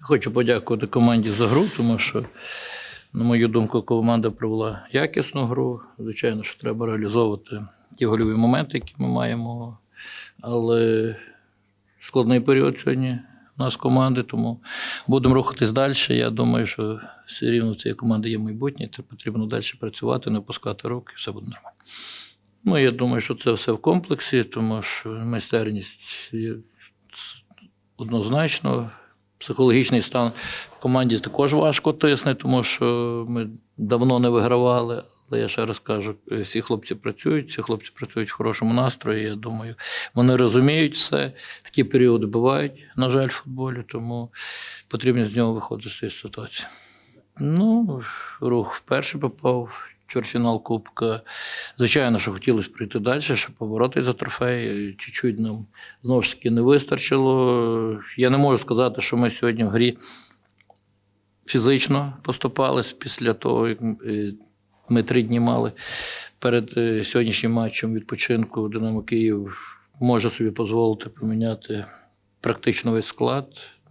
Хочу подякувати команді за гру, тому що, на мою думку, команда провела якісну гру. Звичайно, що треба реалізовувати ті гольові моменти, які ми маємо. Але складний період сьогодні у нас команди, тому будемо рухатись далі. Я думаю, що все рівно в цієї команди є майбутнє, це потрібно далі працювати, не опускати руки, все буде нормально. Ну, я думаю, що це все в комплексі, тому що майстерність є однозначно. Психологічний стан в команді також важко тисне, тому що ми давно не вигравали. Але я ще раз кажу, всі хлопці працюють, всі хлопці працюють в хорошому настрої. Я думаю, вони розуміють все. Такі періоди бувають, на жаль, в футболі, тому потрібно з нього виходити з цієї ситуації. Ну, рух вперше попав чвертьфінал Кубка. Звичайно, що хотілося прийти далі, щоб поборотися за трофей. Чуть-чуть нам знову ж таки не вистачило. Я не можу сказати, що ми сьогодні в грі фізично поступались після того, як е, ми три дні мали перед е, сьогоднішнім матчем відпочинку. Динамо Київ може собі дозволити поміняти практично весь склад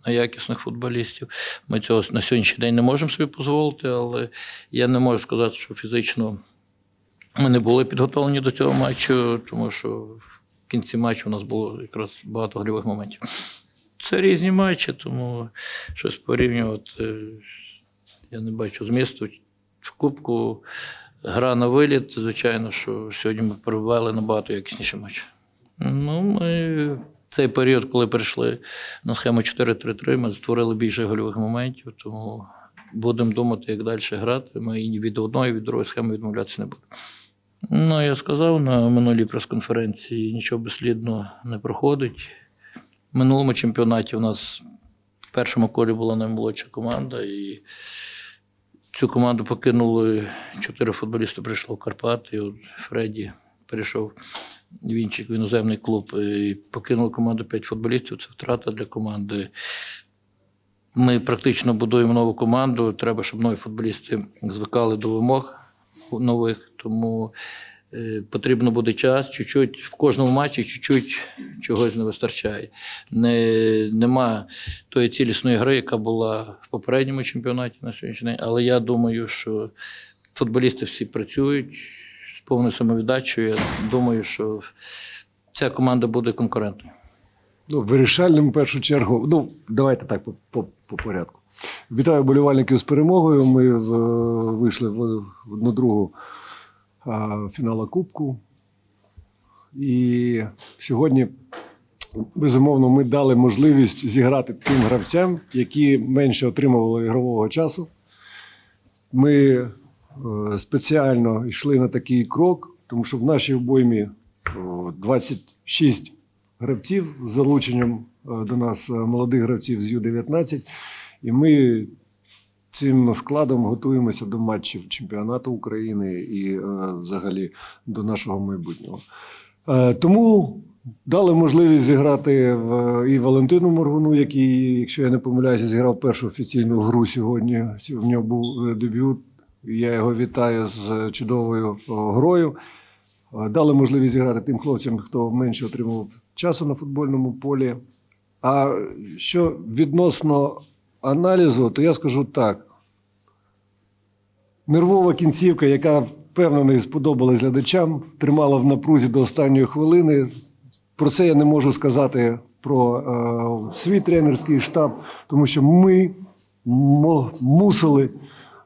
на якісних футболістів. Ми цього на сьогоднішній день не можемо собі дозволити, але я не можу сказати, що фізично ми не були підготовлені до цього матчу, тому що в кінці матчу у нас було якраз багато гольових моментів. Це різні матчі, тому щось порівнювати е, я не бачу змісту. В Кубку гра на виліт, звичайно, що сьогодні ми провели набагато якісніші матчі. Ну, ми цей період, коли перейшли на схему 4-3-3, ми створили більше гольових моментів, тому будемо думати, як далі грати. Ми від одної, і від другої схеми відмовлятися не будемо. Ну, я сказав на минулій прес-конференції, нічого безслідно не проходить. В минулому чемпіонаті у нас в першому колі була наймолодша команда, і цю команду покинули чотири футболісти, прийшло в Карпат, і от Фредді перейшов в інший в іноземний клуб і покинули команду п'ять футболістів. Це втрата для команди. Ми практично будуємо нову команду. Треба, щоб нові футболісти звикали до вимог нових. Тому е, потрібно буде час. Чуть-чуть в кожному матчі чуть-чуть чогось не вистачає. Не, нема тої цілісної гри, яка була в попередньому чемпіонаті на сьогоднішній день. Але я думаю, що футболісти всі працюють повною самовіддачею. Я думаю, що ця команда буде конкурентною. Ну, вирішальним в першу чергу. Ну, давайте так по, по, по порядку. Вітаю болівальників з перемогою. Ми в, вийшли в, одну другу фінала Кубку. І сьогодні, безумовно, ми дали можливість зіграти тим гравцям, які менше отримували ігрового часу. Ми е, спеціально йшли на такий крок, тому що в нашій обоймі 26 гравців з залученням е, до нас е, молодих гравців з Ю-19. І ми цим складом готуємося до матчів чемпіонату України і е, взагалі до нашого майбутнього. Е, Тому дали можливість зіграти в, і Валентину Моргуну, який, якщо я не помиляюся, зіграв першу офіційну гру сьогодні. В нього був е, дебют. Я його вітаю з чудовою грою. Е, Дали можливість зіграти тим хлопцям, хто менше отримував часу на футбольному полі. А що відносно аналізу, то я скажу так. Нервова кінцівка, яка впевнений сподобалась глядачам, тримала в напрузі до останньої хвилини. Про це я не можу сказати про е, свій тренерський штаб, тому що ми мусили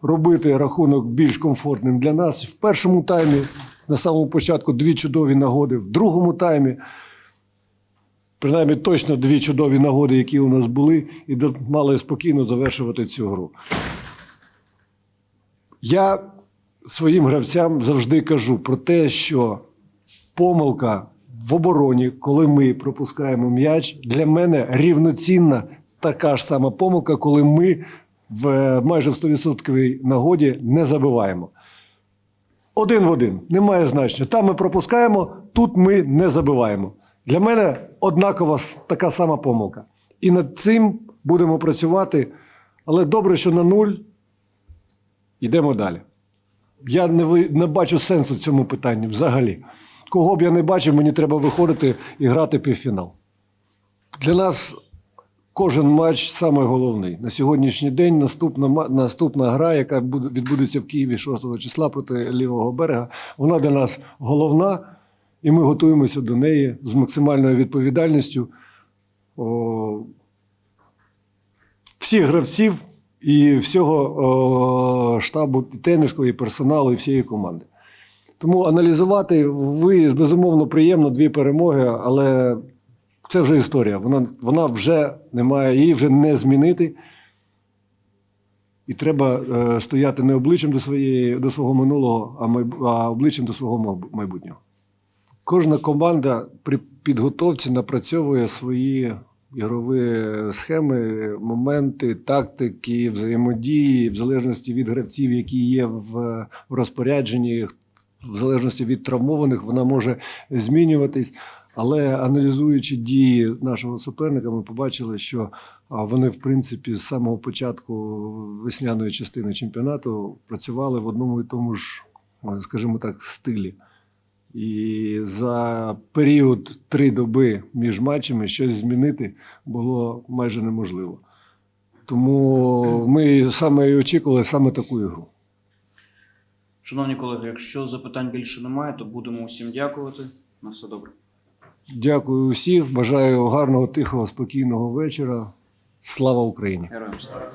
робити рахунок більш комфортним для нас. В першому таймі, на самому початку, дві чудові нагоди, в другому таймі принаймні точно дві чудові нагоди, які у нас були, і мали спокійно завершувати цю гру. Я своїм гравцям завжди кажу про те, що помилка в обороні, коли ми пропускаємо м'яч, для мене рівноцінна така ж сама помилка, коли ми в е, майже 100% нагоді не забиваємо. Один в один, немає значення. Там ми пропускаємо, тут ми не забиваємо. Для мене однакова така сама помилка. І над цим будемо працювати. Але добре, що на нуль йдемо далі. Я не, не бачу сенсу в цьому питанні взагалі. Кого б я не бачив, мені треба виходити і грати півфінал. Для нас кожен матч саме головний. На сьогоднішній день наступна, наступна гра, яка відбудеться в Києві 6 числа проти лівого берега, вона для нас головна, і ми готуємося до неї з максимальною відповідальністю. О, всіх гравців і всього о, штабу і тренерського, і персоналу, і всієї команди. Тому аналізувати ви безумовно приємно дві перемоги, але це вже історія. Вона, вона вже немає, її вже не змінити. І треба е, стояти не обличчям до, своєї, до свого минулого, а, майб- а обличчям до свого майбутнього. Кожна команда при підготовці напрацьовує свої ігрові схеми, моменти, тактики, взаємодії, в залежності від гравців, які є в розпорядженні, в залежності від травмованих, вона може змінюватись. Але аналізуючи дії нашого суперника, ми побачили, що вони, в принципі, з самого початку весняної частини чемпіонату працювали в одному і тому ж, е, скажімо так, стилі. І за період три доби між матчами щось змінити було майже неможливо. Тому ми саме і очікували саме таку ігру. Шановні колеги, якщо запитань більше немає, то будемо усім дякувати. На все добре. Дякую усіх. Бажаю гарного, тихого, спокійного вечора. Слава Україні! Героям слава!